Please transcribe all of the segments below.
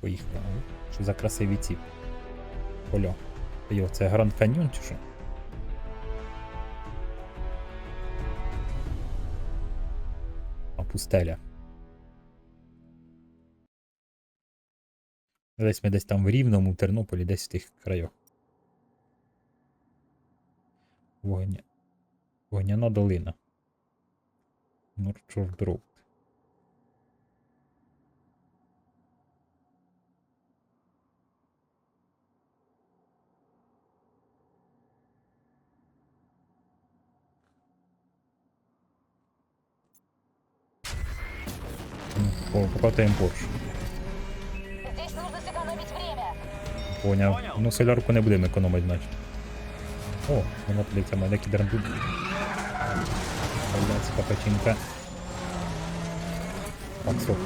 Поїхали. Що за красиві ці. Поля. Йо, це Гранд Каньйон чи що? А пустеля. Десь ми десь там в Рівному, в Тернополі, десь в тих краях. Вогня. Вогняна долина. Норчорд Покатаємо Порш. Здесь нужно сэкономить время. Поняв. Ну, солярку не будемо економити, значить. О, вона туди мене кідернбуд. Поляцька печінка. Так, стоп.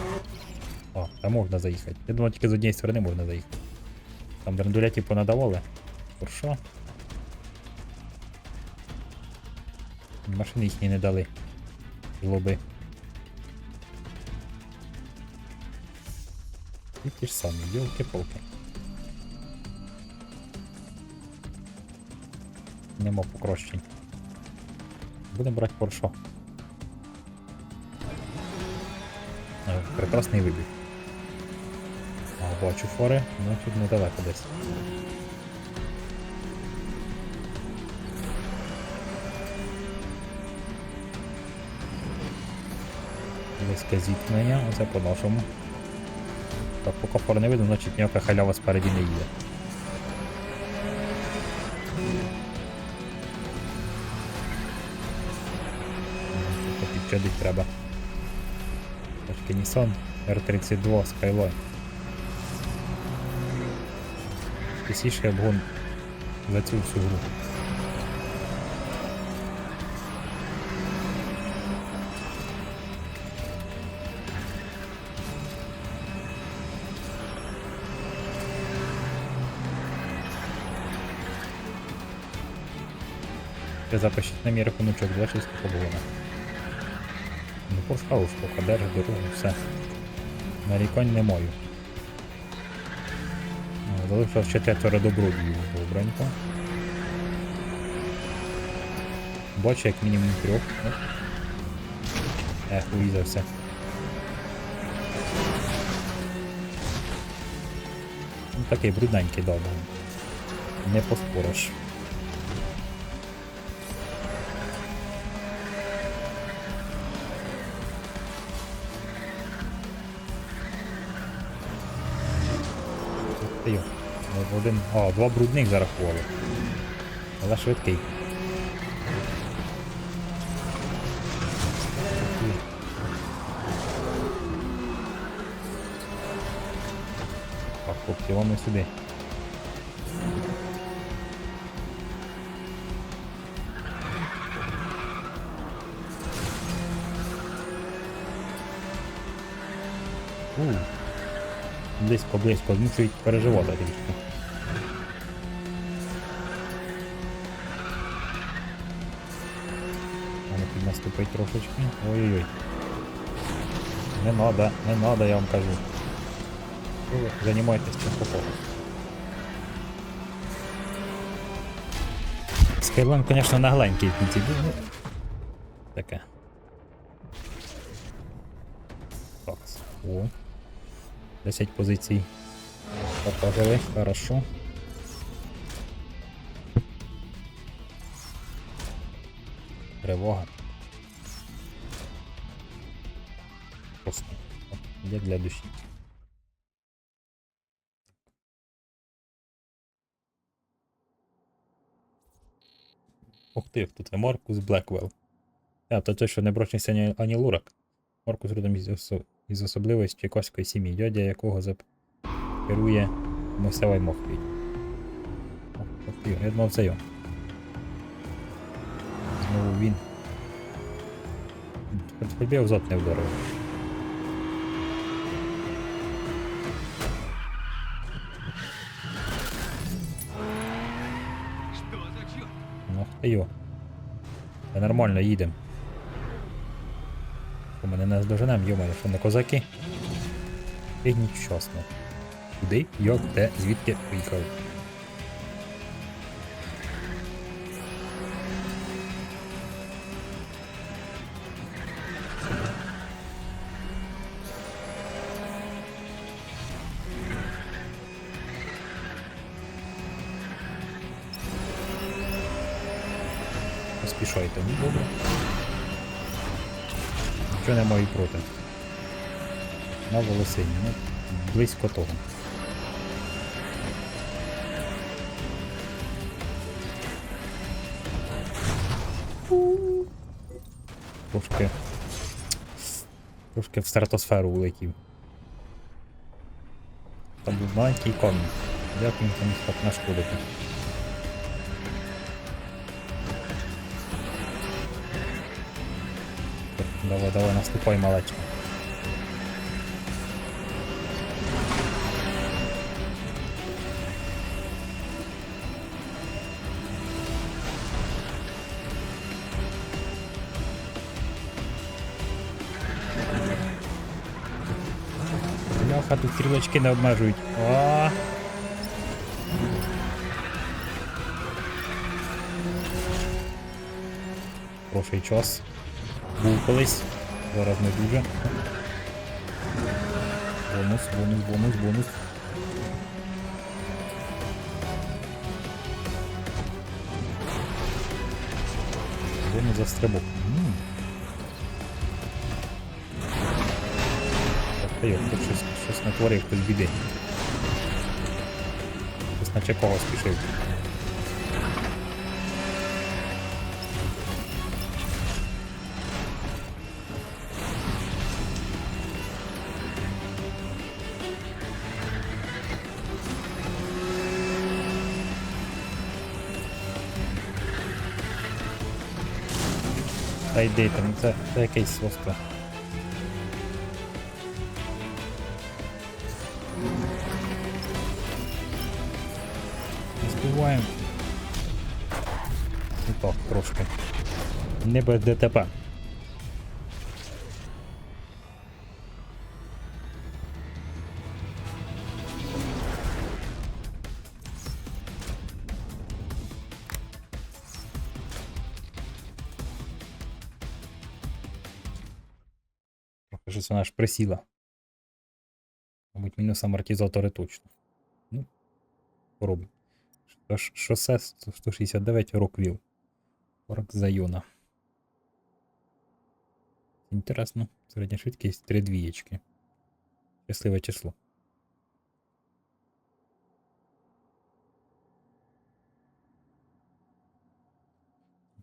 Там можна заїхати. Я думав, тільки з однієї сторони можна заїхати. Там драндуляті понадавали. Хорошо. Машини їхні не дали. Лоби. І ті ж самі, йолки-палки. Нема покращень. Будемо брати Поршо. Е, Прекрасний вибір. А, бачу фори, ну тут недалеко десь. Близьке зіткнення, оце по-нашому. Так, поки фор не видно, значить ніяка халява спереді не їде. Підчадить треба. Трошки Nissan R32 Skyline. Тисячий обгон за цю всю гру. Ще запишіть на мій рахуночок 26 обгона. Ну, пошкалу штука, держиш дорогу, все. Нарікань не маю. О, Залишилось ще четверо добродіїв, добренько. Бачу як мінімум трьох. О. Ех, увізався. Ну такий брудненький дав. Не поспориш. Один. А, два брудних зарахували. Але швидкий. Так, хлопці, вам сюди. У. Близько, близько, змушують переживати трішки. Треба трошечки. Ой-ой-ой. Не надо, не надо, я вам кажу. Займайтесь чим попало. Скайлайн, в кінці ну, Таке. Так. О. 10 позицій. Покажили, хорошо. Тривога. Просто як для душі. Ух ти, хто це Маркус Блеквелл. А, то той, що не брочився ані, Лурак. Маркус родом із, осо- із особливості чекоської сім'ї, дядя якого зап... керує Мойсевай Мохвій. Ох ти, я думав це його. Знову він. Би я в не вдарив. Йо. Та нормально їдемо. Мене не здоженем, йома, що не козаки. І нічосно. Куди? Йок, Де? Звідки? Поїхав. Поспішайте, ну добре. Нічого не маю проти. На волосині, ну, близько того. Трошки. Трошки в стратосферу улетів. Там був маленький камінь. Як він там так нашкодити? Давай, давай, наступай, малечка. Бляха, тут стрілочки не обмежують. Хороший час. Був колись. Зараз не дуже. Бонус, бонус, бонус, бонус. Бонус за стрибок. Та йо, тут щось, щось натворив, хтось біди. Хтось наче кого спішив. Та там, це, це якийсь остров. Збиваємо. І так, трошки. Не без ДТП. Щось вона ж присіла. Мабуть, мінус амортизатори точно. Ну, поробимо. Шосе 169 Роквіл. Парк Зайона. Інтересно. Середня швидкість 3 двієчки. Щасливе число.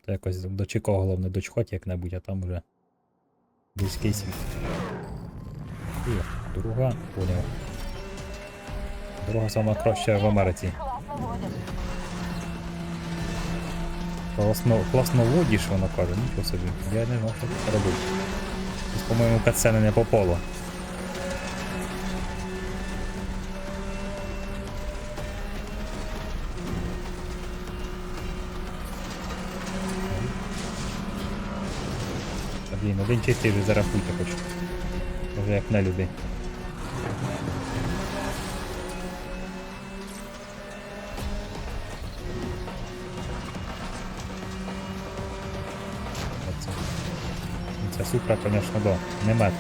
Та якось до Чикаго головне дочхати як-небудь, а там вже близький світ. О, дорога, поняв. Дорога сама краща в Америці. Класно, класно водіш, вона каже, нічого собі. Я не знав, що це робити. По-моєму, катсцени не попало. Та, Блін, один чистий вже хочу. Вже як на люди. Оце. Ця супра, звісно, да, не мед.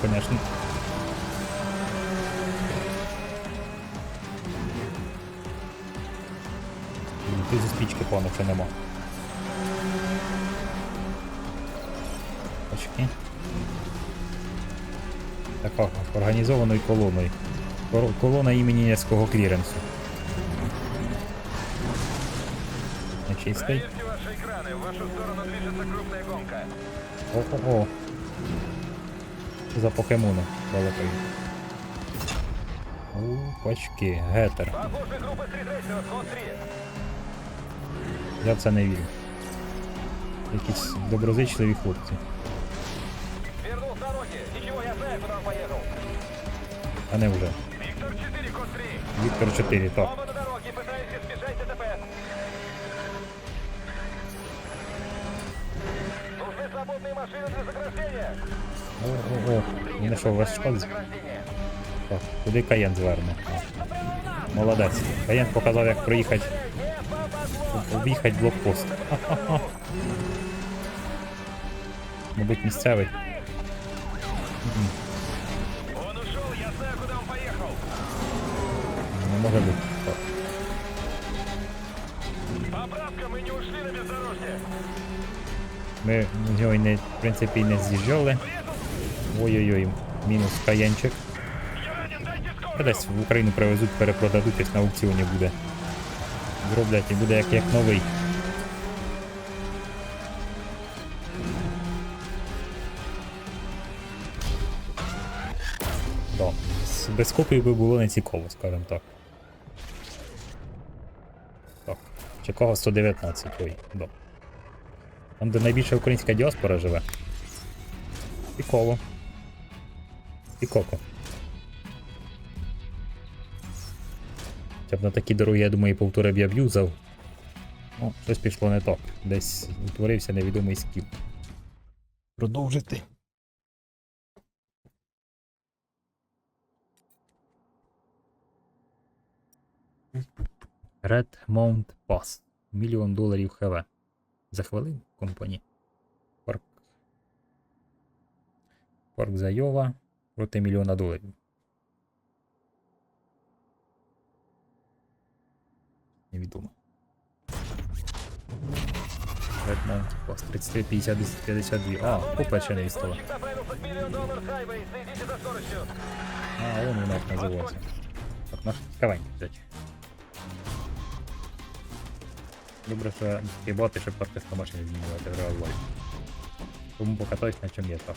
Конечно. Блін, Ти зі спічки пану це нема. Очки. Така організованою колоною. Колона імені Євського кліренсу. Нечистий. Проверьте ваши экраны. В вашу сторону движется крупная гонка. О-о-о Що За покемони балакають. У, пачки, гетер. Похоже, группа стритрейсеров, ход 3. Я в це не вірю. Якісь доброзичливі хлопці. Вернул с дороги. Ничего, я знаю, куда он поехал. А не вже. Виктор 4, код 3. Віктор 4, так. Оба на дороге, пытаясь избежать ДТП. Нужны свободные машины для заграждения. О-о-о. Мене що, весь шкод? Так, куди Каєн зверне? Молодець. Каєн показав, як проїхати. Об'їхати блокпост. Мабуть, місцевий. Он ушел, я знаю, куда он поехал. Не може бути. Поправка, мы не ушли на бездорожье. Ми в нього в принципі, не з'їжджали. Ой-ой-ой, мінус скорую. Десь в Україну привезуть, перепродадуть, ось на аукціоні буде. Зроблять і буде як, як новий. Да. Без копії би було не цікаво, скажімо так. Так. Чикаго 119, ой, да. Там, де найбільша українська діаспора живе. Цікаво. Цікаво. Хоча б на такі дороги, я думаю, і повтори б я б юзав. Ну, щось пішло не так. Десь утворився невідомий скіл. Продовжити. Red Mount Pass. Мільйон доларів ХВ. За хвилину компанії. Парк. Парк Зайова проти мільйона доларів. Невідомо. Mount Pass 33, 50, 10, 52. А, купа ще не скоростью. А, он у нас називався. Так, наш цікавенький, кстати. Добре, що і боти, щоб парківська машина змінювати в реал. Тому покатаюсь на чому є так.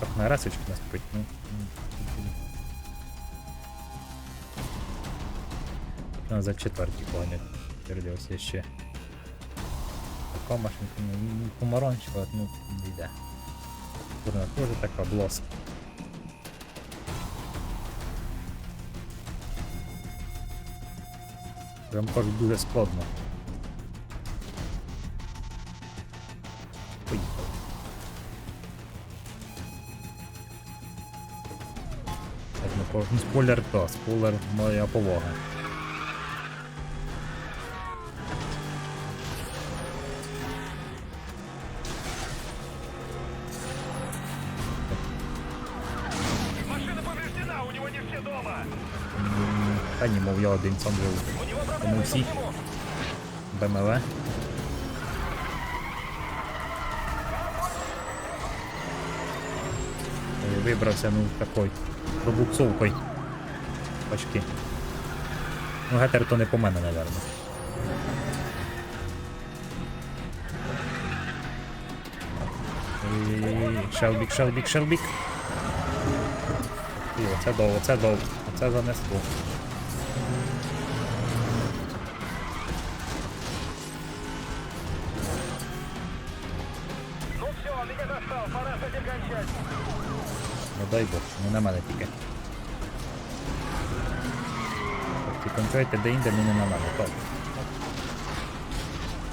Так, на расочку наступить, ну. м, Треба за четвертій погонять. Передивився ще. Така машинка, ну, ну, помаранчева, ну, не йде. Вона теж така блоска. Прям кажу дуже складно. Так, ну, ну, спойлер то, спойлер моя. М, Та ні, мов я один сам живу. Тому всі. БМВ. Ой, Вибрався, ну, такой Пробуксовкой. Пачки. Ну, гетер то не по мене, наверное. Шелбік, шелбік, шелбік. І оце довго, оце довго, оце занесло. Не дай Бог, не на мене тільки. Так, ті кончайте де інде, ну не на мене, так.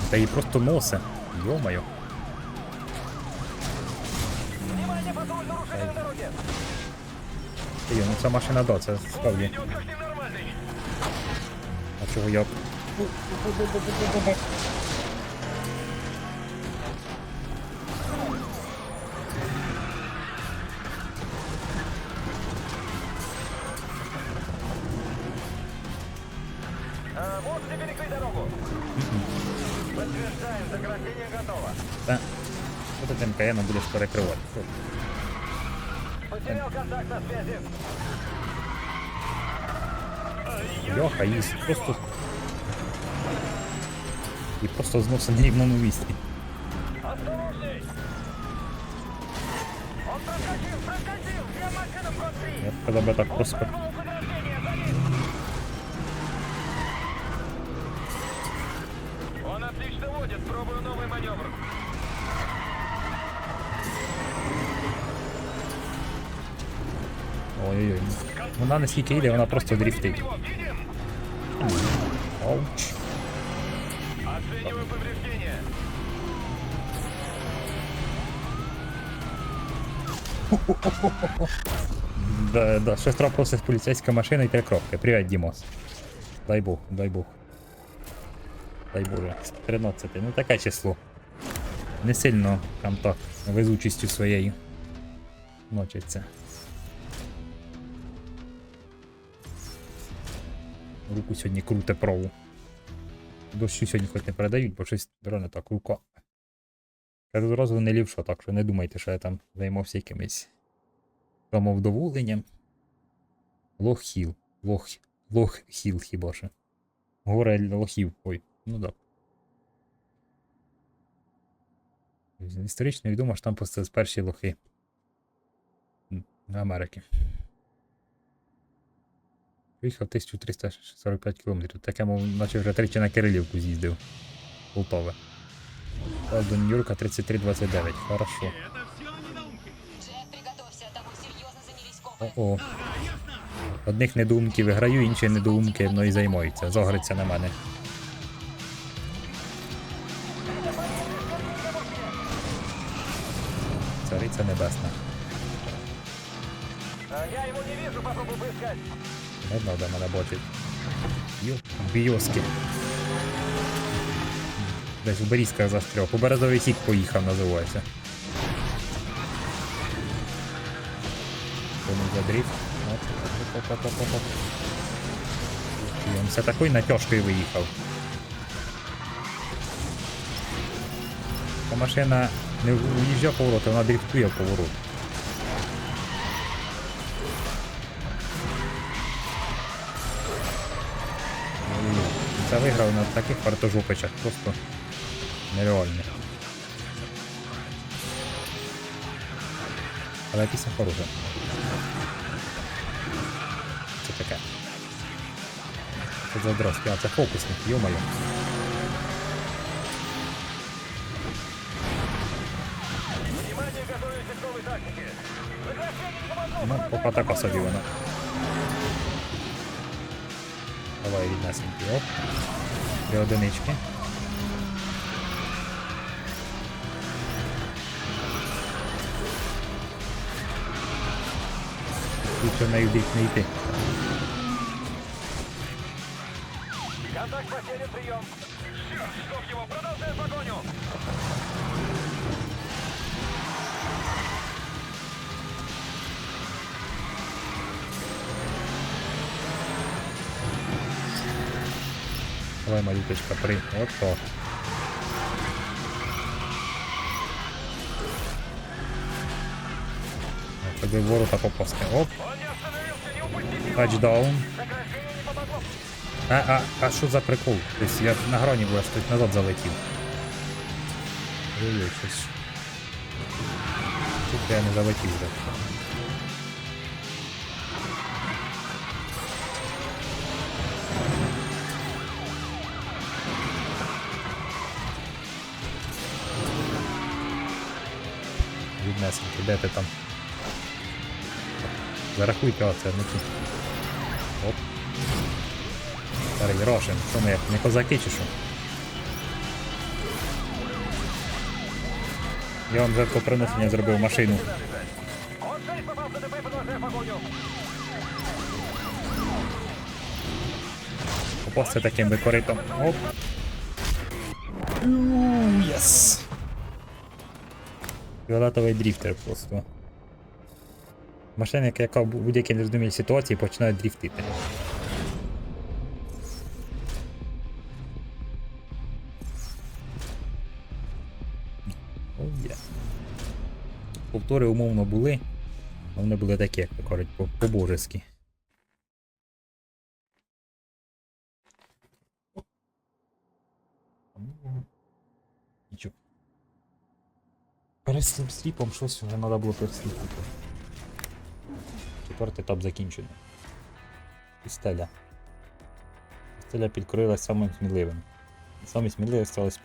Та її просто носе. Йо-моє. Внимание, патруль, нарушение на дороге. Ти, ну ця машина да, це справді. Идет как ненормальный. А чого я. ти тим КМ будеш перекривати? Що? Потерял контакт на связи. Йоха, їсть просто. І просто зносить на рівному місці. Осторожней! Он проскочил, проскочил! Две машины в год три! Я б казав би так просто. Порвал заграждение, за ним! Он отлично водит, пробую новый маневр. Ой-ой-ой. Вона не йде, вона просто дріфтить. Ауч. Да, да, щось трапилося з поліцейська машина і три кропки. Привіт, Дімос. Дай Бог, дай Бог. Дай Боже. 13. Ну таке число. Не сильно там так, везучістю своєю. Ночиться. Руку сьогодні круте прову. Дощу сьогодні хоч не передають, бо щось реально так рука. Кажу зразу не лівша, так що не думайте, що я там займався якимись самовдоволенням. Лох хіл. Лох, хіл хіба що. Горе лохів. Ой, ну да. Історично відомо, що там просто перші лохи. Америки. Виїхав 1345 кілометрів. Таке, мов, наче вже тричі на Кирилівку з'їздив. Полтове. До Нью-Йорка 3329. Хорошо. О-о. Одних недоумків виграю, інші недоумки мною займаються. Зогриться на мене. Цариця небесна. Я его не вижу, попробую поискать. Не треба мене бачить. Йо, Біоски. Десь у Берізках застряг. У Березовий сік поїхав, називається. Тому за дріфт. Оп, оп, оп, оп, оп, оп. І він все такою натяжкою виїхав. Та машина не уїжджає поворот, вона дрифтує поворот. Це виграв на таких фартожопичах, просто нереально. Але пісня хороша. Це таке. Це за дрозки, а це фокусник, йомаю. Ну, поки така собі вона. Давай ріднесенький, оп. Три одинички. Лучше в неї бік не йти. Контакт потерян, прием. Черт, чтоб его, продолжаем погоню. Давай, малюточка, при. От то. Тобі ворота попасти. Оп, тачдаун. А, а, а що за прикол? Тобто я на грані був, аж тут назад залетів. Щось. Тут я не залетів вже. Віднесеньки, де ти там? Зарахуйте оце, ну тут. Оп. Старий Рошин, що ми як не козаки чи що? Я вам жертвоприношення зробив машину. Попасти таким би коритом. Оп. Фіолетовий дріфтер просто. Машина, яка в будь-якій незрозумілій ситуації починає дріфтити. Oh, yeah. Повтори умовно були, але вони були такі, як кажуть, по- по-божески. Нічого. Перед цим сліпом щось вже треба було пересліпити. Четвертий етап закінчений. І стеля. Стеля підкорилась самим сміливим. Самі сміливі стали